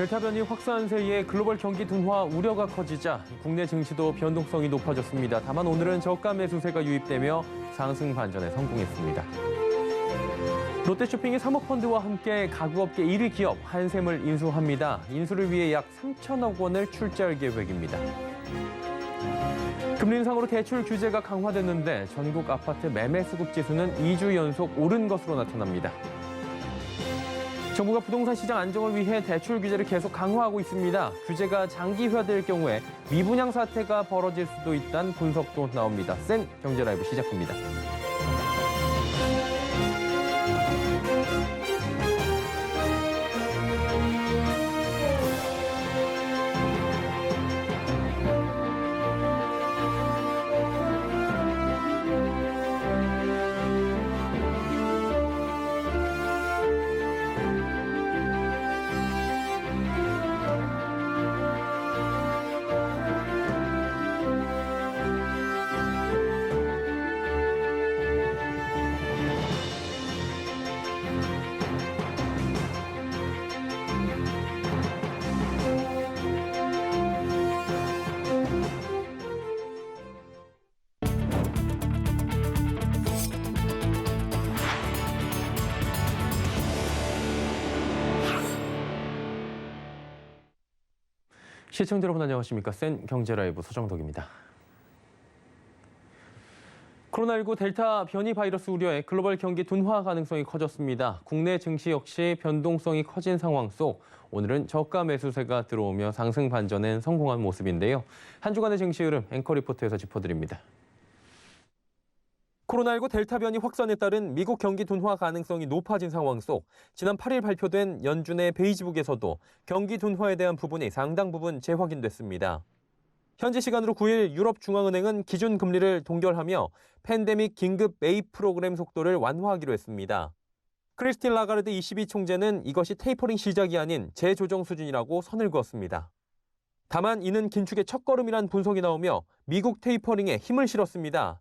델타 변이 확산 세 이에 글로벌 경기 둔화 우려가 커지자 국내 증시도 변동성이 높아졌습니다. 다만 오늘은 저가 매수세가 유입되며 상승 반전에 성공했습니다. 롯데쇼핑이 사모펀드와 함께 가구업계 1위 기업 한샘을 인수합니다. 인수를 위해 약 3천억 원을 출자할 계획입니다. 금리 인상으로 대출 규제가 강화됐는데 전국 아파트 매매 수급 지수는 2주 연속 오른 것으로 나타납니다. 정부가 부동산 시장 안정을 위해 대출 규제를 계속 강화하고 있습니다. 규제가 장기화될 경우에 미분양 사태가 벌어질 수도 있다는 분석도 나옵니다. 센 경제 라이브 시작합니다. 시청자 여러분 안녕하십니까? 센 경제 라이브 서정덕입니다. 코로나19 델타 변이 바이러스 우려에 글로벌 경기 둔화 가능성이 커졌습니다. 국내 증시 역시 변동성이 커진 상황 속 오늘은 저가 매수세가 들어오며 상승 반전엔 성공한 모습인데요. 한 주간의 증시 흐름 앵커 리포트에서 짚어드립니다. 코로나19 델타 변이 확산에 따른 미국 경기 둔화 가능성이 높아진 상황 속 지난 8일 발표된 연준의 베이지북에서도 경기 둔화에 대한 부분이 상당 부분 재확인됐습니다. 현지 시간으로 9일 유럽 중앙은행은 기준 금리를 동결하며 팬데믹 긴급 매입 프로그램 속도를 완화하기로 했습니다. 크리스틴 라가르드 22 총재는 이것이 테이퍼링 시작이 아닌 재조정 수준이라고 선을 그었습니다. 다만 이는 긴축의 첫걸음이란 분석이 나오며 미국 테이퍼링에 힘을 실었습니다.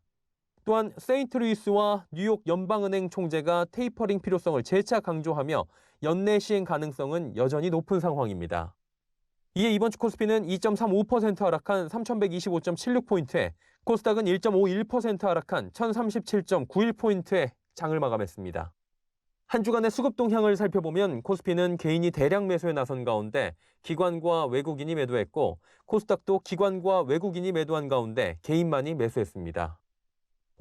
또한 세인트루이스와 뉴욕 연방은행 총재가 테이퍼링 필요성을 재차 강조하며 연내 시행 가능성은 여전히 높은 상황입니다. 이에 이번 주 코스피는 2.35% 하락한 3,125.76포인트에 코스닥은 1.51% 하락한 1,037.91포인트에 장을 마감했습니다. 한 주간의 수급 동향을 살펴보면 코스피는 개인이 대량 매수에 나선 가운데 기관과 외국인이 매도했고 코스닥도 기관과 외국인이 매도한 가운데 개인만이 매수했습니다.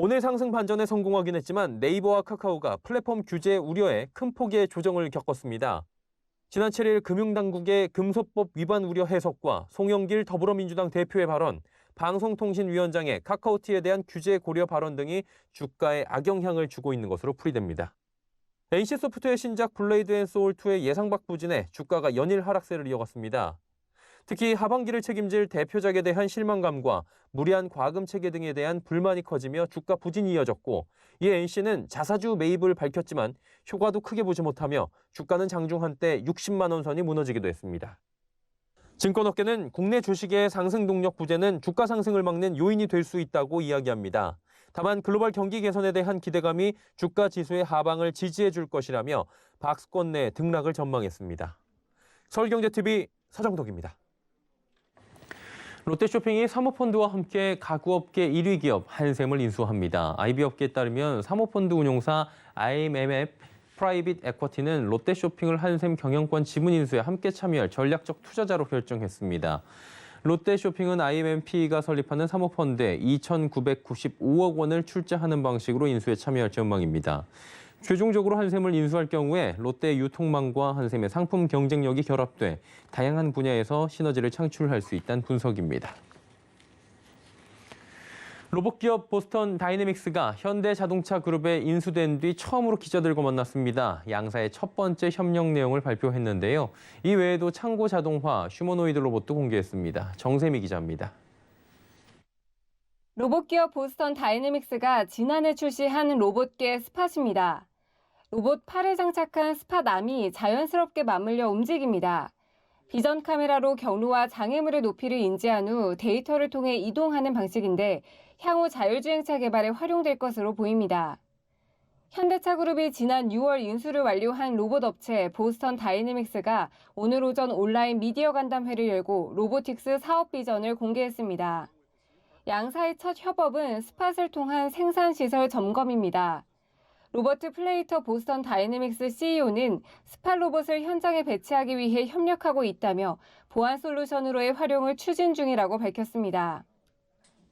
오늘 상승 반전에 성공하긴 했지만 네이버와 카카오가 플랫폼 규제 우려에 큰 폭의 조정을 겪었습니다. 지난 7일 금융당국의 금소법 위반 우려 해석과 송영길 더불어민주당 대표의 발언, 방송통신위원장의 카카오티에 대한 규제 고려 발언 등이 주가에 악영향을 주고 있는 것으로 풀이됩니다. NC소프트의 신작 블레이드 앤 소울2의 예상 밖 부진에 주가가 연일 하락세를 이어갔습니다. 특히 하반기를 책임질 대표작에 대한 실망감과 무리한 과금 체계 등에 대한 불만이 커지며 주가 부진이 이어졌고 이에 NC는 자사주 매입을 밝혔지만 효과도 크게 보지 못하며 주가는 장중 한때 60만 원 선이 무너지기도 했습니다. 증권업계는 국내 주식의 상승 동력 부재는 주가 상승을 막는 요인이 될 수 있다고 이야기합니다. 다만 글로벌 경기 개선에 대한 기대감이 주가 지수의 하방을 지지해 줄 것이라며 박스권 내 등락을 전망했습니다. 서울경제TV 서정덕입니다. 롯데쇼핑이 사모펀드와 함께 가구업계 1위 기업 한샘을 인수합니다. IB업계에 따르면 사모펀드 운용사 IMMF 프라이빗 에쿼티는 롯데쇼핑을 한샘 경영권 지분 인수에 함께 참여할 전략적 투자자로 결정했습니다. 롯데쇼핑은 IMMP가 설립하는 사모펀드에 2,995억 원을 출자하는 방식으로 인수에 참여할 전망입니다. 최종적으로 한샘을 인수할 경우에 롯데 유통망과 한샘의 상품 경쟁력이 결합돼 다양한 분야에서 시너지를 창출할 수 있다는 분석입니다. 로봇 기업 보스턴 다이내믹스가 현대 자동차 그룹에 인수된 뒤 처음으로 기자들과 만났습니다. 양사의 첫 번째 협력 내용을 발표했는데요. 이 외에도 창고 자동화, 휴머노이드 로봇도 공개했습니다. 정세미 기자입니다. 로봇 기업 보스턴 다이내믹스가 지난해 출시한 로봇계 스팟입니다. 로봇 팔에 장착한 스팟암이 자연스럽게 맞물려 움직입니다. 비전 카메라로 경로와 장애물의 높이를 인지한 후 데이터를 통해 이동하는 방식인데 향후 자율주행차 개발에 활용될 것으로 보입니다. 현대차 그룹이 지난 6월 인수를 완료한 로봇 업체 보스턴 다이내믹스가 오늘 오전 온라인 미디어 간담회를 열고 로보틱스 사업 비전을 공개했습니다. 양사의 첫 협업은 스팟을 통한 생산 시설 점검입니다. 로버트 플레이터 보스턴 다이내믹스 CEO는 스팟 로봇을 현장에 배치하기 위해 협력하고 있다며 보안 솔루션으로의 활용을 추진 중이라고 밝혔습니다.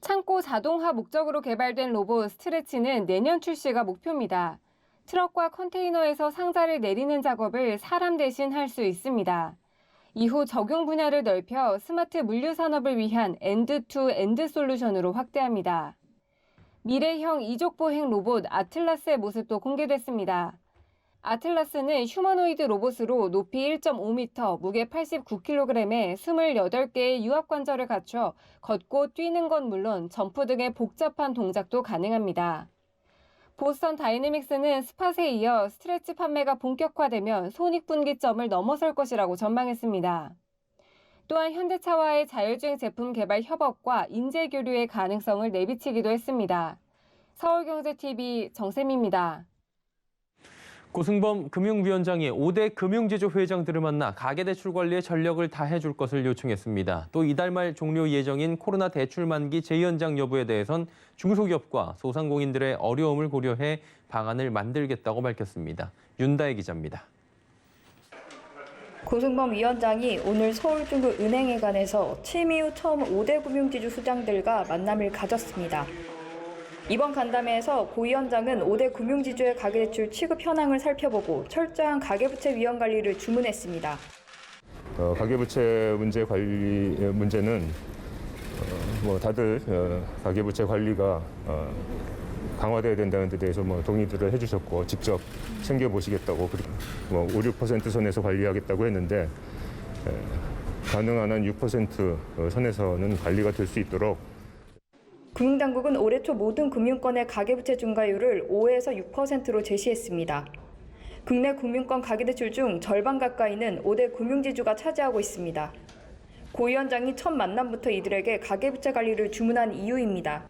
창고 자동화 목적으로 개발된 로봇 스트레치는 내년 출시가 목표입니다. 트럭과 컨테이너에서 상자를 내리는 작업을 사람 대신 할 수 있습니다. 이후 적용 분야를 넓혀 스마트 물류 산업을 위한 엔드-투-엔드 솔루션으로 확대합니다. 미래형 이족 보행 로봇 아틀라스의 모습도 공개됐습니다. 아틀라스는 휴머노이드 로봇으로 높이 1.5m, 무게 89kg에 28개의 유압 관절을 갖춰 걷고 뛰는 건 물론 점프 등의 복잡한 동작도 가능합니다. 보스턴 다이내믹스는 스팟에 이어 스트레치 판매가 본격화되면 손익분기점을 넘어설 것이라고 전망했습니다. 또한 현대차와의 자율주행 제품 개발 협업과 인재 교류의 가능성을 내비치기도 했습니다. 서울경제TV 정샘입니다. 고승범 금융위원장이 5대 금융지주 회장들을 만나 가계대출 관리에 전력을 다해줄 것을 요청했습니다. 또 이달 말 종료 예정인 코로나 대출 만기 재연장 여부에 대해선 중소기업과 소상공인들의 어려움을 고려해 방안을 만들겠다고 밝혔습니다. 윤다혜 기자입니다. 고승범 위원장이 오늘 서울중부은행회관에서 취임 이후 처음 5대 금융지주 수장들과 만남을 가졌습니다. 이번 간담회에서 고 위원장은 5대 금융지주의 가계대출 취급 현황을 살펴보고 철저한 가계부채 위험 관리를 주문했습니다. 어, 가계부채 문제 관리 어, 문제는 어, 뭐 다들 어, 가계부채 관리가 어, 강화돼야 된다는 데 대해서 뭐 동의들을 해주셨고 직접 챙겨 보시겠다고 그리고 뭐 5, 6% 선에서 관리하겠다고 했는데 에, 가능한 한 6% 선에서는 관리가 될 수 있도록 금융당국은 올해 초 모든 금융권의 가계부채 중과율을 5에서 6%로 제시했습니다. 국내 금융권 가계대출 중 절반 가까이는 5대 금융지주가 차지하고 있습니다. 고 위원장이 첫 만남부터 이들에게 가계부채 관리를 주문한 이유입니다.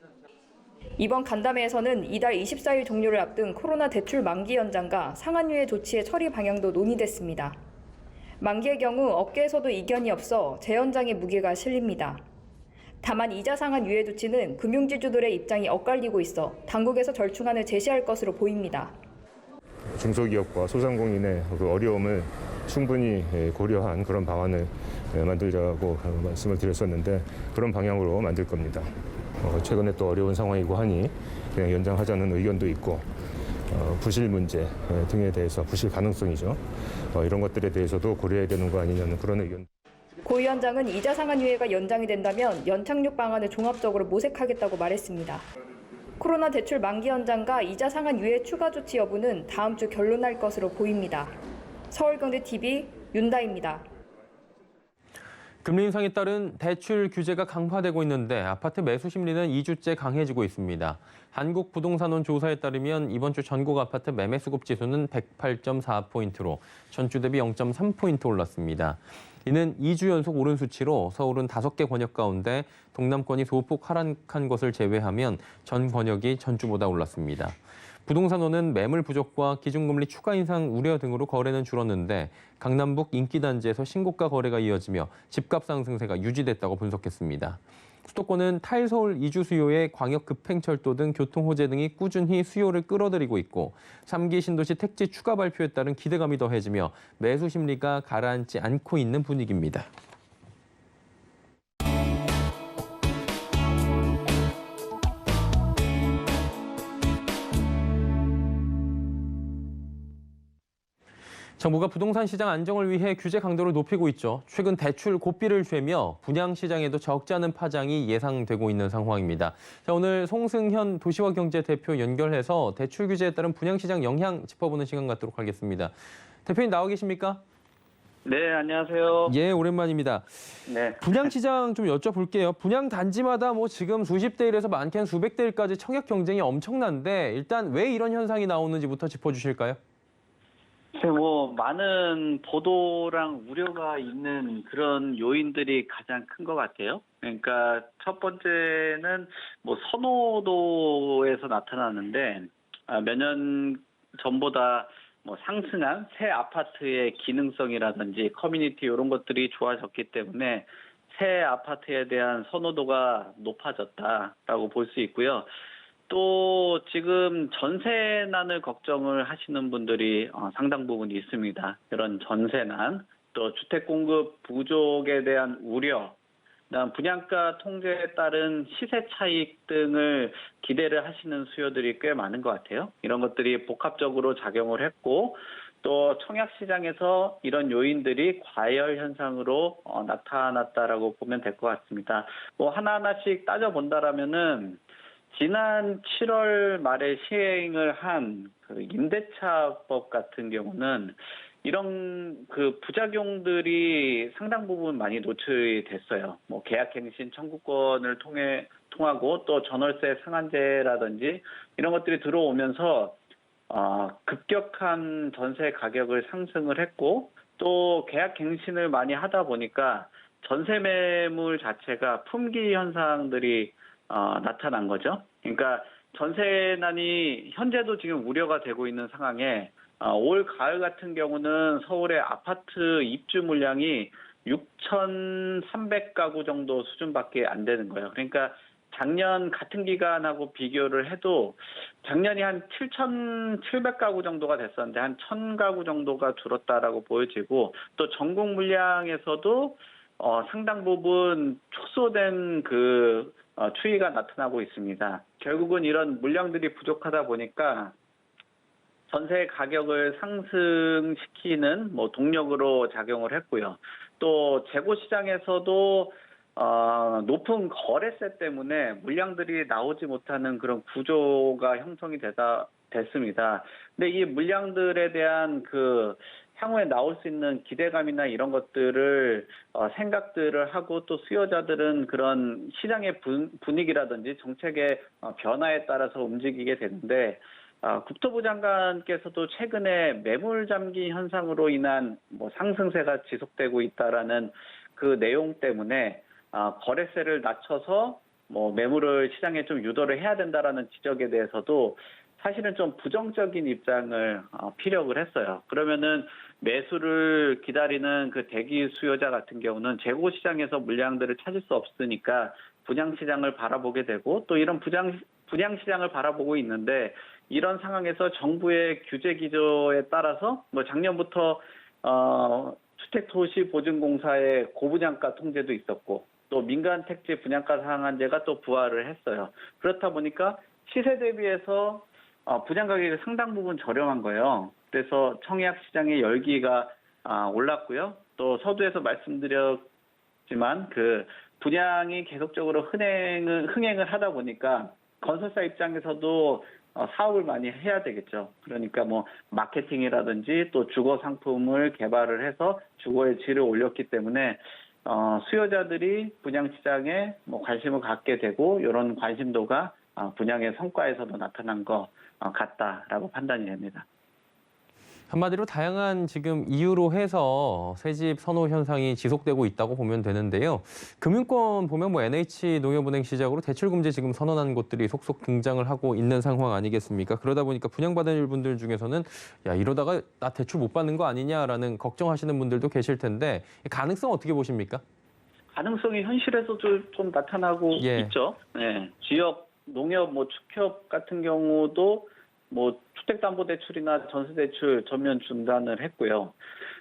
이번 간담회에서는 이달 24일 종료를 앞둔 코로나 대출 만기 연장과 상한유예 조치의 처리 방향도 논의됐습니다. 만기의 경우 업계에서도 이견이 없어 재연장의 무게가 실립니다. 다만 이자 상한 유예 조치는 금융지주들의 입장이 엇갈리고 있어 당국에서 절충안을 제시할 것으로 보입니다. 중소기업과 소상공인의 그 어려움을 충분히 예, 고려한 그런 방안을 예, 만들자고 말씀을 드렸었는데 그런 방향으로 만들 겁니다. 어, 최근에 또 어려운 상황이고 하니 그냥 연장하자는 의견도 있고 어, 부실 문제 예, 등에 대해서 부실 가능성이죠. 어, 이런 것들에 대해서도 고려해야 되는 거 아니냐는 그런 의견. 고 위원장은 이자 상한 유예가 연장이 된다면 연착륙 방안을 종합적으로 모색하겠다고 말했습니다. 코로나 대출 만기 연장과 이자 상한 유예 추가 조치 여부는 다음 주 결론날 것으로 보입니다. 서울경제TV 윤다입니다. 금리 인상에 따른 대출 규제가 강화되고 있는데 아파트 매수 심리는 2주째 강해지고 있습니다. 한국부동산원 조사에 따르면 이번 주 전국 아파트 매매 수급 지수는 108.4포인트로 전주 대비 0.3포인트 올랐습니다. 이는 2주 연속 오른 수치로 서울은 5개 권역 가운데 동남권이 소폭 하락한 것을 제외하면 전 권역이 전주보다 올랐습니다. 부동산원은 매물 부족과 기준금리 추가 인상 우려 등으로 거래는 줄었는데 강남북 인기단지에서 신고가 거래가 이어지며 집값 상승세가 유지됐다고 분석했습니다. 수도권은 탈서울 이주 수요에 광역 급행철도 등 교통 호재 등이 꾸준히 수요를 끌어들이고 있고 3기 신도시 택지 추가 발표에 따른 기대감이 더해지며 매수 심리가 가라앉지 않고 있는 분위기입니다. 정부가 부동산 시장 안정을 위해 규제 강도를 높이고 있죠. 최근 대출 고비를 쇠며 분양 시장에도 적지 않은 파장이 예상되고 있는 상황입니다. 자, 오늘 송승현 도시화경제 대표 연결해서 대출 규제에 따른 분양 시장 영향 짚어보는 시간 갖도록 하겠습니다. 대표님 나와 계십니까? 네, 안녕하세요. 예, 오랜만입니다. 네. 분양 시장 좀 여쭤볼게요. 분양 단지마다 뭐 지금 수십 대 1에서 많게는 수백 대 1까지 청약 경쟁이 엄청난데 일단 왜 이런 현상이 나오는지부터 짚어 주실까요? 글쎄, 뭐 많은 보도랑 우려가 있는 그런 요인들이 가장 큰 것 같아요. 그러니까 첫 번째는 뭐 선호도에서 나타나는데 아, 몇년 전보다 뭐 상승한 새 아파트의 기능성이라든지 커뮤니티 이런 것들이 좋아졌기 때문에 새 아파트에 대한 선호도가 높아졌다라고 볼 수 있고요. 또 지금 전세난을 걱정을 하시는 분들이 어, 상당 부분 있습니다. 그런 전세난, 또 주택 공급 부족에 대한 우려, 그다음 분양가 통제에 따른 시세 차익 등을 기대를 하시는 수요들이 꽤 많은 것 같아요. 이런 것들이 복합적으로 작용을 했고 또 청약 시장에서 이런 요인들이 과열 현상으로 어, 나타났다라고 보면 될 것 같습니다. 뭐 하나하나씩 따져 본다라면은 지난 7월 말에 시행을 한 그 임대차법 같은 경우는 이런 그 부작용들이 상당 부분 많이 노출이 됐어요. 뭐 계약갱신 청구권을 통해 통하고 또 전월세 상한제라든지 이런 것들이 들어오면서 어, 급격한 전세 가격을 상승을 했고 또 계약갱신을 많이 하다 보니까 전세 매물 자체가 품귀 현상들이 어, 나타난 거죠. 그러니까 전세난이 현재도 지금 우려가 되고 있는 상황에 어, 올 가을 같은 경우는 서울의 아파트 입주 물량이 6,300가구 정도 수준밖에 안 되는 거예요. 그러니까 작년 같은 기간하고 비교를 해도 작년이 한 7,700가구 정도가 됐었는데 한 1,000가구 정도가 줄었다라고 보여지고 또 전국 물량에서도 어, 상당 부분 축소된 그 어, 추이가 나타나고 있습니다. 결국은 이런 물량들이 부족하다 보니까 전세 가격을 상승시키는 뭐 동력으로 작용을 했고요. 또 재고 시장에서도 어, 높은 거래세 때문에 물량들이 나오지 못하는 그런 구조가 형성이 되다 됐습니다. 근데 이 물량들에 대한 그 향후에 나올 수 있는 기대감이나 이런 것들을 어, 생각들을 하고 또 수요자들은 그런 시장의 분, 분위기라든지 정책의 어, 변화에 따라서 움직이게 되는데 아, 국토부 장관께서도 최근에 매물 잠기 현상으로 인한 뭐 상승세가 지속되고 있다라는 그 내용 때문에 아, 거래세를 낮춰서 뭐 매물을 시장에 좀 유도를 해야 된다라는 지적에 대해서도 사실은 좀 부정적인 입장을 어, 피력을 했어요. 그러면은 매수를 기다리는 그 대기 수요자 같은 경우는 재고 시장에서 물량들을 찾을 수 없으니까 분양 시장을 바라보게 되고 또 이런 분양 분양 시장을 바라보고 있는데 이런 상황에서 정부의 규제 기조에 따라서 뭐 작년부터 어 주택도시보증공사의 고분양가 통제도 있었고 또 민간 택지 분양가 상한제가 또 부활을 했어요. 그렇다 보니까 시세 대비해서 어, 분양 가격이 상당 부분 저렴한 거예요. 그래서 청약 시장의 열기가 아, 올랐고요. 또 서두에서 말씀드렸지만 그 분양이 계속적으로 흥행을 흥행을 하다 보니까 건설사 입장에서도 어, 사업을 많이 해야 되겠죠. 그러니까 뭐 마케팅이라든지 또 주거 상품을 개발을 해서 주거의 질을 올렸기 때문에 어, 수요자들이 분양 시장에 뭐 관심을 갖게 되고 이런 관심도가 어, 분양의 성과에서도 나타난 것 어, 같다라고 판단이 됩니다. 한마디로 다양한 지금 이유로 해서 새집 선호 현상이 지속되고 있다고 보면 되는데요. 금융권 보면 뭐 NH 농협은행 시작으로 대출 금지 지금 선언한 곳들이 속속 등장을 하고 있는 상황 아니겠습니까? 그러다 보니까 분양받을 분들 중에서는 야 이러다가 나 대출 못 받는 거 아니냐라는 걱정하시는 분들도 계실 텐데 가능성 어떻게 보십니까? 가능성이 현실에서도 좀 나타나고 예. 있죠. 네. 지역 농협 뭐 축협 같은 경우도 뭐 주택담보대출이나 전세대출 전면 중단을 했고요.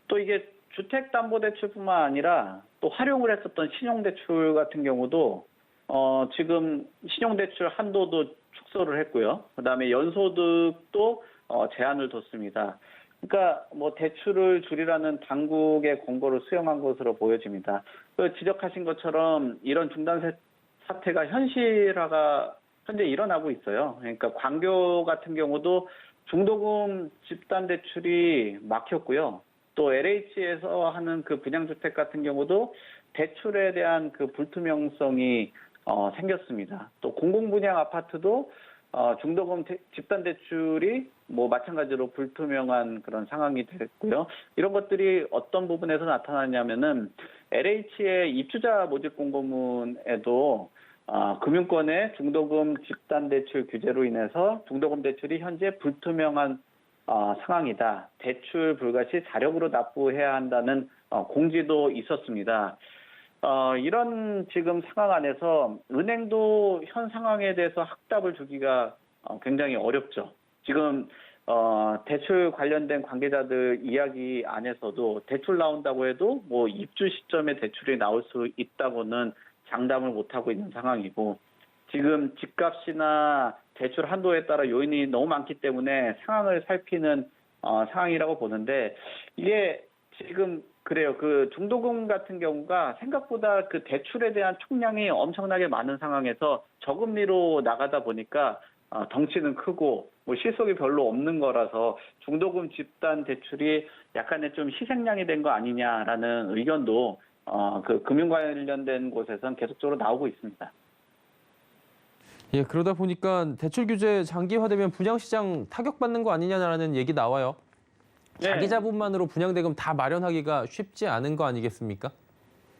또 이게 주택담보대출뿐만 아니라 또 활용을 했었던 신용대출 같은 경우도 어 지금 신용대출 한도도 축소를 했고요. 그다음에 연소득도 어 제한을 뒀습니다. 그러니까 뭐 대출을 줄이라는 당국의 권고를 수용한 것으로 보여집니다. 그 지적하신 것처럼 이런 중단 세- 사태가 현실화가 현재 일어나고 있어요. 그러니까 광교 같은 경우도 중도금 집단 대출이 막혔고요. 또 LH에서 하는 그 분양주택 같은 경우도 대출에 대한 그 불투명성이 어, 생겼습니다. 또 공공분양 아파트도 어, 중도금 대- 집단 대출이 뭐 마찬가지로 불투명한 그런 상황이 됐고요. 이런 것들이 어떤 부분에서 나타나냐면은 LH의 입주자 모집 공고문에도 아, 금융권의 중도금 집단 대출 규제로 인해서 중도금 대출이 현재 불투명한 어, 상황이다. 대출 불가 시 자력으로 납부해야 한다는 어, 공지도 있었습니다. 어, 이런 지금 상황 안에서 은행도 현 상황에 대해서 확답을 주기가 어, 굉장히 어렵죠. 지금 어, 대출 관련된 관계자들 이야기 안에서도 대출 나온다고 해도 뭐 입주 시점에 대출이 나올 수 있다고는 장담을 못 하고 있는 상황이고 지금 집값이나 대출 한도에 따라 요인이 너무 많기 때문에 상황을 살피는 어, 상황이라고 보는데 이게 지금 그래요. 그 중도금 같은 경우가 생각보다 그 대출에 대한 총량이 엄청나게 많은 상황에서 저금리로 나가다 보니까 어, 덩치는 크고 뭐 실속이 별로 없는 거라서 중도금 집단 대출이 약간의 좀 희생양이 된 거 아니냐라는 의견도 어, 그 금융 관련된 곳에선 계속적으로 나오고 있습니다. 예, 그러다 보니까 대출 규제 장기화되면 분양시장 타격받는 거 아니냐라는 얘기 나와요. 네. 자기 자본만으로 분양대금 다 마련하기가 쉽지 않은 거 아니겠습니까?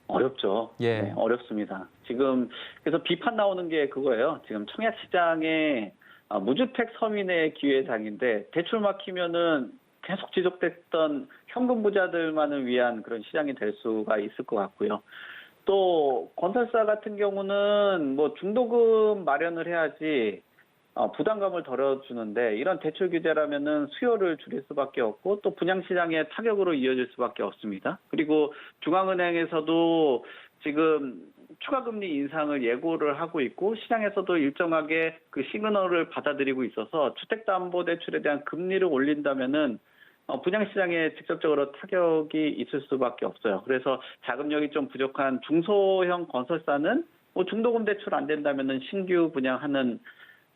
어렵죠. 예. 네, 어렵습니다. 지금 그래서 비판 나오는 게 그거예요. 지금 청약 시장에 아, 무주택 서민의 기회장인데 대출 막히면은 계속 지속됐던 현금 부자들만을 위한 그런 시장이 될 수가 있을 것 같고요. 또 건설사 같은 경우는 뭐 중도금 마련을 해야지 어, 부담감을 덜어주는데 이런 대출 규제라면은 수요를 줄일 수밖에 없고 또 분양 시장의 타격으로 이어질 수밖에 없습니다. 그리고 중앙은행에서도 지금 추가 금리 인상을 예고를 하고 있고 시장에서도 일정하게 그 시그널을 받아들이고 있어서 주택담보대출에 대한 금리를 올린다면은 어, 분양 시장에 직접적으로 타격이 있을 수밖에 없어요. 그래서 자금력이 좀 부족한 중소형 건설사는 뭐 중도금 대출 안 된다면은 신규 분양하는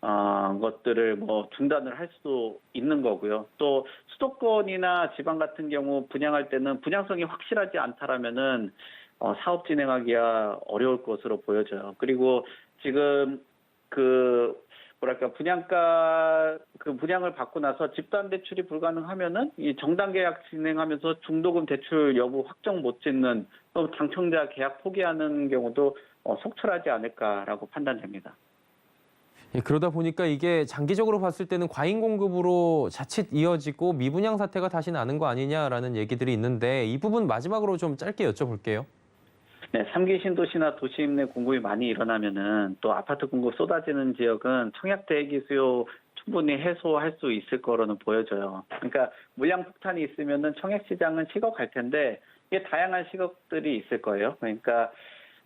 어, 것들을 뭐 중단을 할 수도 있는 거고요. 또 수도권이나 지방 같은 경우 분양할 때는 분양성이 확실하지 않다라면은 어, 사업 진행하기가 어려울 것으로 보여져요. 그리고 지금 그 뭐랄까 분양가 그 분양을 받고 나서 집단 대출이 불가능하면은 이 정당 계약 진행하면서 중도금 대출 여부 확정 못 짓는 또 당첨자 계약 포기하는 경우도 어, 속출하지 않을까라고 판단됩니다. 예, 그러다 보니까 이게 장기적으로 봤을 때는 과잉 공급으로 자칫 이어지고 미분양 사태가 다시 나는 거 아니냐라는 얘기들이 있는데 이 부분 마지막으로 좀 짧게 여쭤볼게요. 네, 3기 신도시나 도심 내 공급이 많이 일어나면은 또 아파트 공급 쏟아지는 지역은 청약 대기 수요 충분히 해소할 수 있을 거로는 보여져요. 그러니까 물량 폭탄이 있으면은 청약 시장은 식어갈 텐데 이게 다양한 식업들이 있을 거예요. 그러니까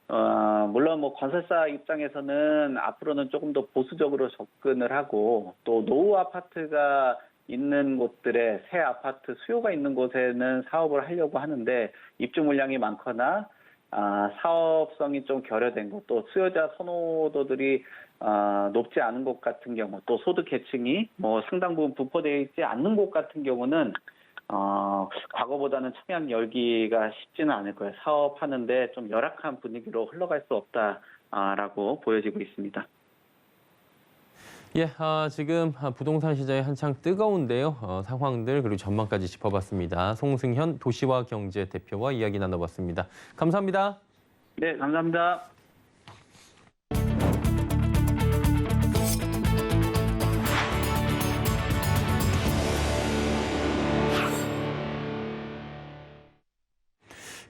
어, 물론 뭐 건설사 입장에서는 앞으로는 조금 더 보수적으로 접근을 하고 또 노후 아파트가 있는 곳들에 새 아파트 수요가 있는 곳에는 사업을 하려고 하는데 입주 물량이 많거나 아, 사업성이 좀 결여된 곳, 또 수요자 선호도들이 아, 높지 않은 곳 같은 경우, 또 소득 계층이 뭐 상당 부분 분포되어 있지 않는 곳 같은 경우는 어, 과거보다는 청약 열기가 쉽지는 않을 거예요. 사업하는데 좀 열악한 분위기로 흘러갈 수 없다라고 보여지고 있습니다. 예, 아, 지금 아, 부동산 시장이 한창 뜨거운데요. 어, 상황들 그리고 전망까지 짚어봤습니다. 송승현 도시와 경제 대표와 이야기 나눠봤습니다. 감사합니다. 네, 감사합니다.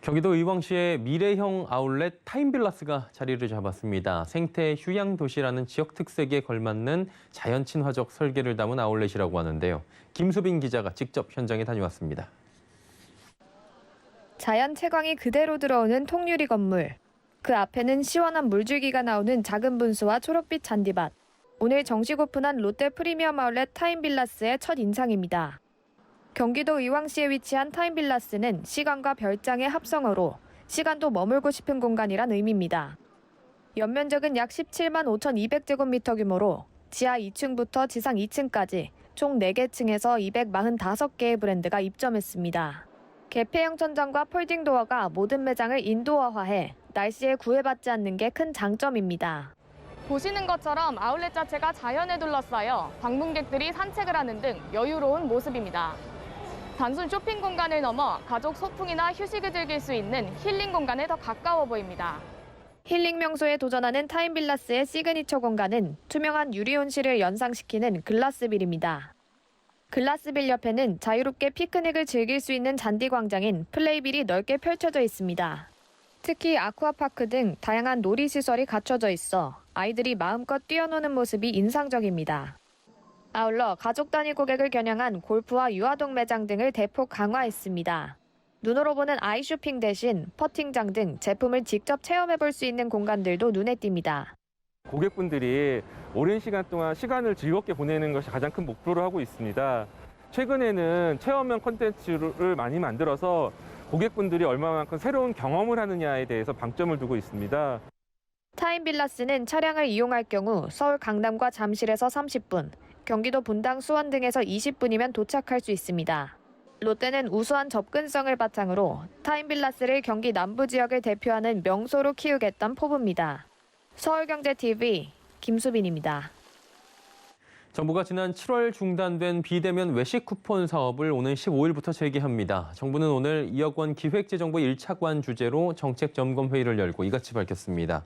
경기도 의왕시의 미래형 아울렛 타임빌라스가 자리를 잡았습니다. 생태 휴양 도시라는 지역 특색에 걸맞는 자연 친화적 설계를 담은 아울렛이라고 하는데요. 김수빈 기자가 직접 현장에 다녀왔습니다. 자연 채광이 그대로 들어오는 통유리 건물. 그 앞에는 시원한 물줄기가 나오는 작은 분수와 초록빛 잔디밭. 오늘 정식 오픈한 롯데 프리미엄 아울렛 타임빌라스의 첫 인상입니다. 경기도 의왕시에 위치한 타임빌라스는 시간과 별장의 합성어로 시간도 머물고 싶은 공간이란 의미입니다. 연면적은 약 17만 5,200제곱미터 규모로 지하 2층부터 지상 2층까지 총 4개 층에서 245개의 브랜드가 입점했습니다. 개폐형 천장과 폴딩 도어가 모든 매장을 인도어화해 날씨에 구애받지 않는 게 큰 장점입니다. 보시는 것처럼 아울렛 자체가 자연에 둘러싸여 방문객들이 산책을 하는 등 여유로운 모습입니다. 단순 쇼핑 공간을 넘어 가족 소풍이나 휴식을 즐길 수 있는 힐링 공간에 더 가까워 보입니다. 힐링 명소에 도전하는 타임빌라스의 시그니처 공간은 투명한 유리 온실을 연상시키는 글라스빌입니다. 글라스빌 옆에는 자유롭게 피크닉을 즐길 수 있는 잔디 광장인 플레이빌이 넓게 펼쳐져 있습니다. 특히 아쿠아파크 등 다양한 놀이시설이 갖춰져 있어 아이들이 마음껏 뛰어노는 모습이 인상적입니다. 아울러 가족 단위 고객을 겨냥한 골프와 유아동 매장 등을 대폭 강화했습니다. 눈으로 보는 아이쇼핑 대신 퍼팅장 등 제품을 직접 체험해 볼 수 있는 공간들도 눈에 띕니다. 고객분들이 오랜 시간 동안 시간을 즐겁게 보내는 것이 가장 큰 목표로 하고 있습니다. 최근에는 체험형 콘텐츠를 많이 만들어서 고객분들이 얼마만큼 새로운 경험을 하느냐에 대해서 방점을 두고 있습니다. 타임빌라스는 차량을 이용할 경우 서울 강남과 잠실에서 30분, 경기도 분당 수원 등에서 20분이면 도착할 수 있습니다. 롯데는 우수한 접근성을 바탕으로 타임빌라스를 경기 남부 지역을 대표하는 명소로 키우겠다는 포부입니다. 서울경제TV 김수빈입니다. 정부가 지난 7월 중단된 비대면 외식 쿠폰 사업을 오는 15일부터 재개합니다. 정부는 오늘 2억 원 기획재정부 1차관 주제로 정책 점검 회의를 열고 이같이 밝혔습니다.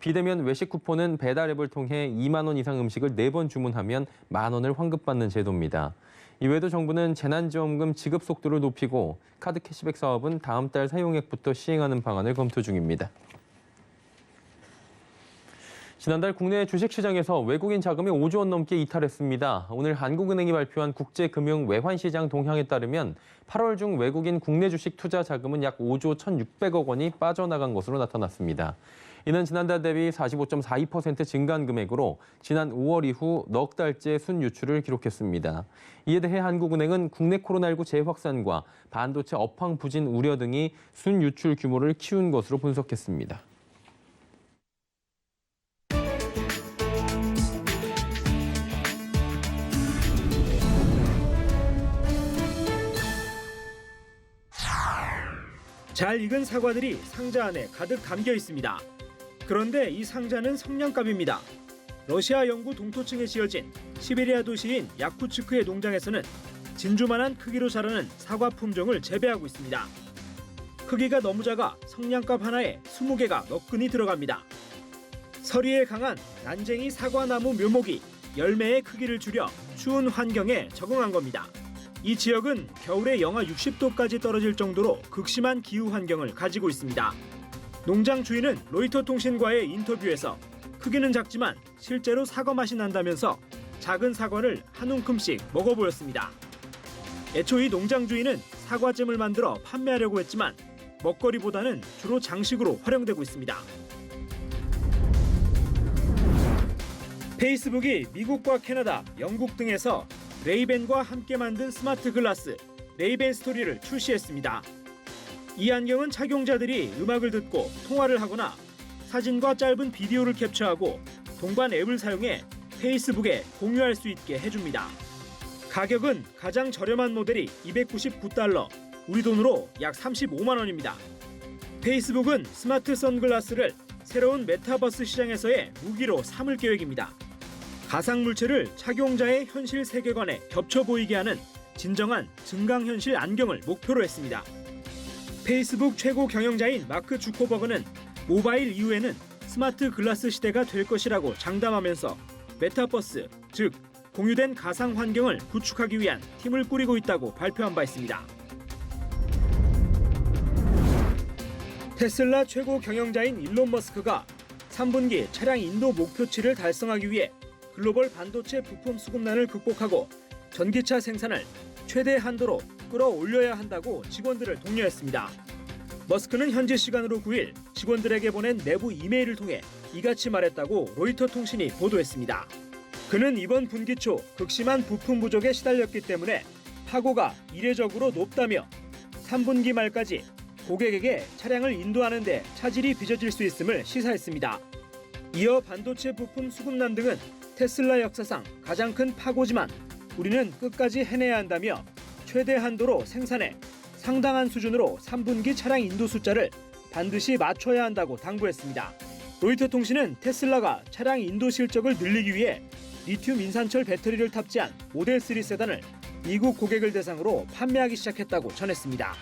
비대면 외식 쿠폰은 배달 앱을 통해 2만 원 이상 음식을 4번 주문하면 만 원을 환급받는 제도입니다. 이외에도 정부는 재난지원금 지급 속도를 높이고 카드 캐시백 사업은 다음 달 사용액부터 시행하는 방안을 검토 중입니다. 지난달 국내 주식시장에서 외국인 자금이 5조 원 넘게 이탈했습니다. 오늘 한국은행이 발표한 국제금융 외환시장 동향에 따르면 8월 중 외국인 국내 주식 투자 자금은 약 5조 1,600억 원이 빠져나간 것으로 나타났습니다. 이는 지난달 대비 45.42% 증가한 금액으로 지난 5월 이후 넉 달째 순유출을 기록했습니다. 이에 대해 한국은행은 국내 코로나19 재확산과 반도체 업황 부진 우려 등이 순유출 규모를 키운 것으로 분석했습니다. 잘 익은 사과들이 상자 안에 가득 담겨 있습니다. 그런데 이 상자는 성냥갑입니다. 러시아 영구 동토층에 지어진 시베리아 도시인 야쿠츠크의 농장에서는 진주만한 크기로 자라는 사과 품종을 재배하고 있습니다. 크기가 너무 작아 성냥갑 하나에 20개가 너끈히 들어갑니다. 서리에 강한 난쟁이 사과나무 묘목이 열매의 크기를 줄여 추운 환경에 적응한 겁니다. 이 지역은 겨울에 영하 60도까지 떨어질 정도로 극심한 기후 환경을 가지고 있습니다. 농장 주인은 로이터 통신과의 인터뷰에서 크기는 작지만 실제로 사과 맛이 난다면서 작은 사과를 한 움큼씩 먹어 보였습니다. 애초 이 농장 주인은 사과잼을 만들어 판매하려고 했지만 먹거리보다는 주로 장식으로 활용되고 있습니다. 페이스북이 미국과 캐나다, 영국 등에서 레이벤과 함께 만든 스마트 글라스 레이벤 스토리를 출시했습니다. 이 안경은 착용자들이 음악을 듣고 통화를 하거나 사진과 짧은 비디오를 캡처하고 동반 앱을 사용해 페이스북에 공유할 수 있게 해줍니다. 가격은 가장 저렴한 모델이 299달러, 우리 돈으로 약 35만 원입니다. 페이스북은 스마트 선글라스를 새로운 메타버스 시장에서의 무기로 삼을 계획입니다. 가상 물체를 착용자의 현실 세계관에 겹쳐 보이게 하는 진정한 증강현실 안경을 목표로 했습니다. 페이스북 최고 경영자인 마크 주커버그는 모바일 이후에는 스마트 글라스 시대가 될 것이라고 장담하면서 메타버스, 즉 공유된 가상 환경을 구축하기 위한 팀을 꾸리고 있다고 발표한 바 있습니다. 테슬라 최고 경영자인 일론 머스크가 3분기 차량 인도 목표치를 달성하기 위해 글로벌 반도체 부품 수급난을 극복하고 전기차 생산을 최대 한도로 끌어올려야 한다고 직원들을 독려했습니다. 머스크는 현지 시간으로 9일 직원들에게 보낸 내부 이메일을 통해 이같이 말했다고 로이터 통신이 보도했습니다. 그는 이번 분기 초 극심한 부품 부족에 시달렸기 때문에 파고가 이례적으로 높다며 3분기 말까지 고객에게 차량을 인도하는 데 차질이 빚어질 수 있음을 시사했습니다. 이어 반도체 부품 수급난 등은 테슬라 역사상 가장 큰 파고지만 우리는 끝까지 해내야 한다며 최대 한도로 생산해 상당한 수준으로 3분기 차량 인도 숫자를 반드시 맞춰야 한다고 당부했습니다. 로이터 통신은 테슬라가 차량 인도 실적을 늘리기 위해 리튬 인산철 배터리를 탑재한 모델 3 세단을 미국 고객을 대상으로 판매하기 시작했다고 전했습니다.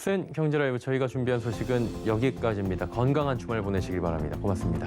센 경제라이브 저희가 준비한 소식은 여기까지입니다. 건강한 주말 보내시길 바랍니다. 고맙습니다.